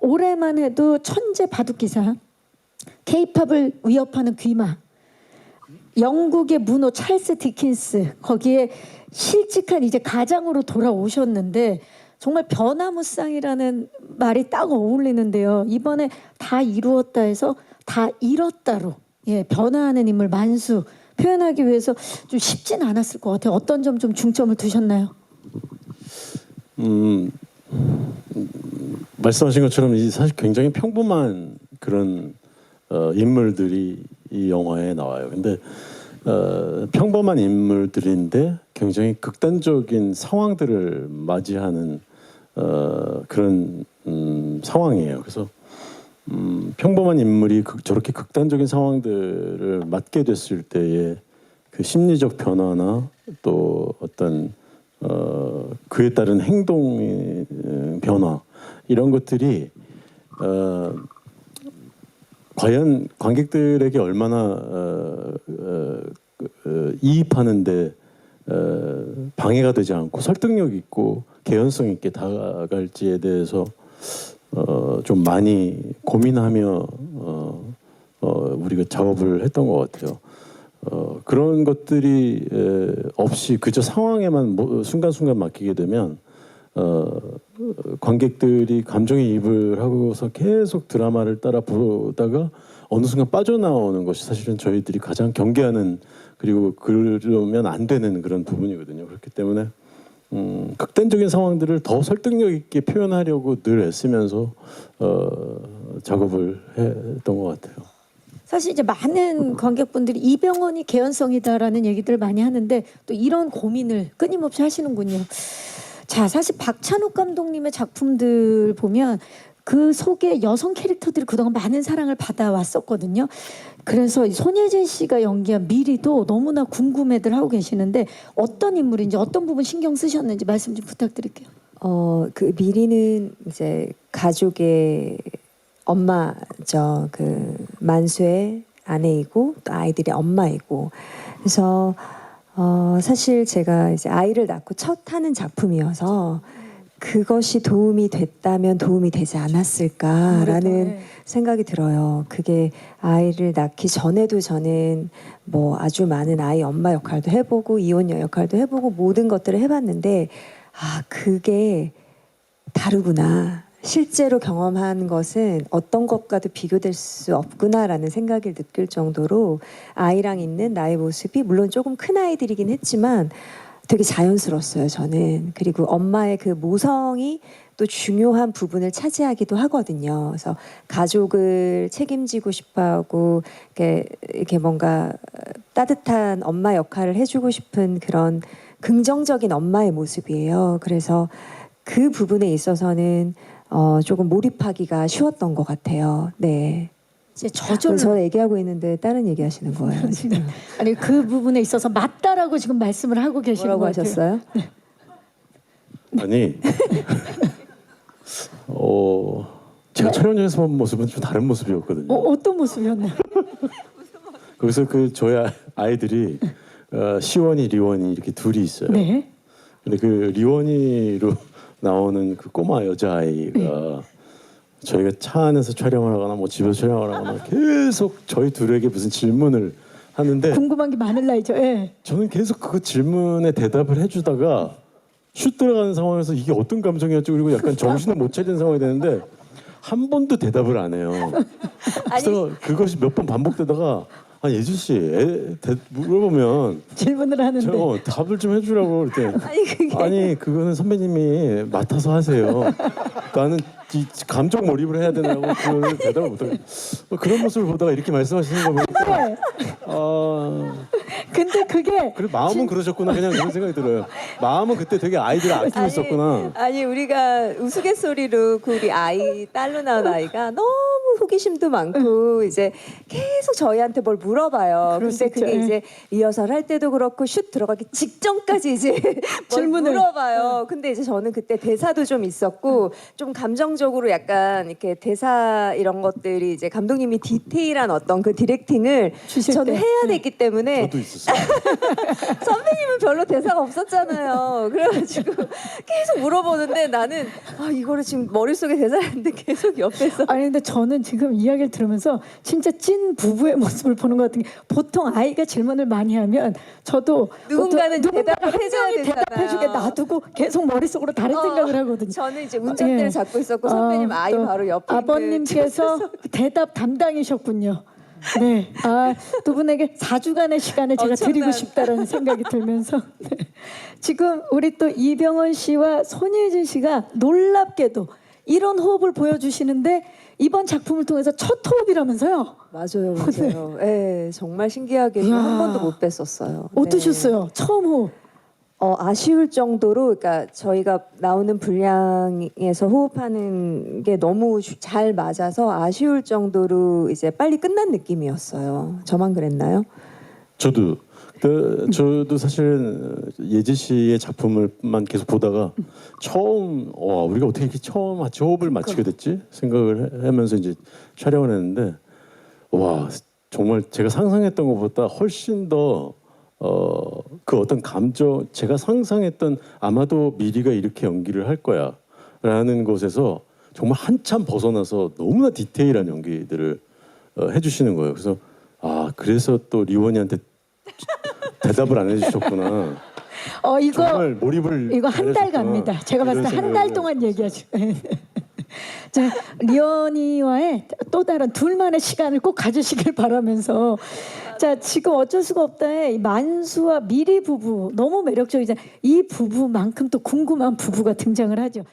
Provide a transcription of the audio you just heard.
올해만 해도 천재 바둑 기사, 케이팝을 위협하는 귀마, 영국의 문호 찰스 디킨스 거기에 실직한 이제 가장으로 돌아오셨는데 정말 변화무쌍이라는 말이 딱 어울리는데요. 이번에 다 이루었다 해서 다 잃었다로 예, 변화하는 인물 만수 표현하기 위해서 좀 쉽진 않았을 것 같아요. 어떤 점 좀 중점을 두셨나요? 음, 말씀하신 것처럼 이 사실 굉장히 평범한 그런 어, 인물들이 이 영화에 나와요. 근데 어, 평범한 인물들인데 굉장히 극단적인 상황들을 맞이하는 어, 그런 음, 상황이에요. 그래서 음, 평범한 인물이 극- 저렇게 극단적인 상황들을 맞게 됐을 때의 그 심리적 변화나 또 어떤 어, 그에 따른 행동의 어, 변화 이런 것들이 어, 과연 관객들에게 얼마나 어, 어, 어, 이입하는데 어, 방해가 되지 않고 설득력 있고 개연성 있게 다가갈지에 대해서 어, 좀 많이 고민하며 어, 어, 우리가 작업을 했던 것 같아요. 어, 그런 것들이 에, 없이 그저 상황에만 뭐- 순간순간 맡기게 되면 어, 관객들이 감정이입을 하고서 계속 드라마를 따라 보다가 어느 순간 빠져나오는 것이 사실은 저희들이 가장 경계하는 그리고 그러면 안 되는 그런 부분이거든요. 그렇기 때문에 음, 극단적인 상황들을 더 설득력 있게 표현하려고 늘 애쓰면서 어, 작업을 했던 것 같아요. 사실 이제 많은 관객분들이 이병헌이 개연성이다라는 얘기들을 많이 하는데 또 이런 고민을 끊임없이 하시는군요. 자, 사실 박찬욱 감독님의 작품들 보면 그 속에 여성 캐릭터들이 그동안 많은 사랑을 받아왔었거든요. 그래서 이 손예진 씨가 연기한 미리도 너무나 궁금해들 하고 계시는데 어떤 인물인지 어떤 부분 신경 쓰셨는지 말씀 좀 부탁드릴게요. 어, 그 미리는 이제 가족의 엄마죠. 그 만수의 아내이고 또 아이들의 엄마이고. 그래서 어, 사실 제가 이제 아이를 낳고 첫 하는 작품이어서 그것이 도움이 됐다면 도움이 되지 않았을까라는 네. 생각이 들어요. 그게 아이를 낳기 전에도 저는 뭐 아주 많은 아이 엄마 역할도 해보고 이혼녀 역할도 해보고 모든 것들을 해봤는데 아 그게 다르구나. 실제로 경험한 것은 어떤 것과도 비교될 수 없구나라는 생각을 느낄 정도로 아이랑 있는 나의 모습이 물론 조금 큰 아이들이긴 했지만 되게 자연스러웠어요 저는. 그리고 엄마의 그 모성이 또 중요한 부분을 차지하기도 하거든요. 그래서 가족을 책임지고 싶어 하고 이렇게, 이렇게 뭔가 따뜻한 엄마 역할을 해주고 싶은 그런 긍정적인 엄마의 모습이에요. 그래서 그 부분에 있어서는 어, 조금 몰입하기가 쉬웠던 것 같아요. 네. 이제 저절로 저 얘기하고 있는데 다른 얘기하시는 거예요. 지금. 아니 그 부분에 있어서 맞다라고 지금 말씀을 하고 계시는 뭐라고 것 같아요. 하셨어요? 아니 어 제가 촬영장에서 본 모습은 좀 다른 모습이었거든요. 어, 어떤 모습이었나요? 거기서 그 저희 아- 아이들이 어, 시원이 리원이 이렇게 둘이 있어요. 네. 근데 그 리원이로 나오는 그 꼬마 여자 아이가 네. 저희가 차 안에서 촬영을 하거나 뭐 집에서 촬영을 하거나 계속 저희 둘에게 무슨 질문을 하는데 궁금한 게 많을 나이죠. 예. 저는 계속 그 질문에 대답을 해주다가 슛 들어가는 상황에서 이게 어떤 감정이었지 그리고 약간 정신을 못 차리는 상황이 되는데 한 번도 대답을 안 해요. 그래서 그것이 몇 번 반복되다가 아 예준 씨 애, 대, 물어보면 질문을 하는데 저 어, 답을 좀 해주라고 그랬더니 아니 그게 아니 그거는 선배님이 맡아서 하세요. 나는 이 감정 몰입을 해야 되나고 그걸 대답을 못하고 뭐 그런 모습을 보다가 이렇게 말씀하시는 거 보니까 네. 아 근데 그게 그래 마음은 그러셨구나 그냥 그런 생각이 들어요. 마음은 그때 되게 아이들을 아끼고 있었구나. 아니 우리가 우스갯소리로 그 우리 아이 딸로 나온 아이가 너무 호기심도 많고 이제 계속 저희한테 뭘 물어봐요. 그럴 수 근데 그게. 예. 이제 리허설 할 때도 그렇고 슛 들어가기 직전까지 이제 뭘 질문을. 물어봐요. 근데 이제 저는 그때 대사도 좀 있었고 좀 감정적으로 약간 이렇게 대사 이런 것들이 이제 감독님이 디테일한 어떤 그 디렉팅을 주실 저는 때. 해야 됐기 때문에 저도 있었어요. 선배님은 별로 대사가 없었잖아요. 그래가지고 계속 물어보는데 나는 아 이거를 지금 머릿속에 대사했는데 계속 옆에서 아니 근데 저는 지금 이야기를 들으면서 진짜 찐 부부의 모습을 보는 것 같은 게 보통 아이가 질문을 많이 하면 저도 누군가는 어떤- 누군가 대답을 한 해줘야 명이 되잖아요. 대답해주게 놔두고 계속 머릿속으로 다른 어, 생각을 하거든요. 저는 이제 운전대를 예. 잡고 있었고 선배님 어, 아이 또 바로 옆에 아버님께서 대답 담당이셨군요. 네, 아, 두 분에게 4주간의 시간을 제가 엄청난. 드리고 싶다라는 생각이 들면서 네. 지금 우리 또 이병헌 씨와 손예진 씨가 놀랍게도 이런 호흡을 보여주시는데 이번 작품을 통해서 첫 호흡이라면서요. 맞아요, 맞아요. 예, 정말 신기하게 이야. 한 번도 못 뵀었어요. 네. 어떠셨어요? 처음 호흡. 어, 아쉬울 정도로, 그러니까 저희가 나오는 분량에서 호흡하는 게 너무 주- 잘 맞아서 아쉬울 정도로 이제 빨리 끝난 느낌이었어요. 저만 그랬나요? 저도 그, 저도 사실은 예지 씨의 작품을만 계속 보다가 처음 와 우리가 어떻게 이렇게 처음 같이 호흡을 맞추게 됐지 생각을 해- 하면서 이제 촬영을 했는데 와 정말 제가 상상했던 것보다 훨씬 더 어, 그 어떤 감정 제가 상상했던 아마도 미리가 이렇게 연기를 할 거야라는 것에서 정말 한참 벗어나서 너무나 디테일한 연기들을 어, 해주시는 거예요. 그래서 아 그래서 또 리원이한테 대답을 안 해주셨구나. 어 이거 정말 몰입을 이거 한 달 잘하셨구나. 갑니다. 제가 봤을 때한 이런 달 생각을 동안 얘기하죠. 자, 리언이와의 또 다른 둘만의 시간을 꼭 가지시길 바라면서 자 지금 어쩔 수가 없다에 이 만수와 미리 부부 너무 매력적이잖아요. 이 부부만큼 또 궁금한 부부가 등장을 하죠.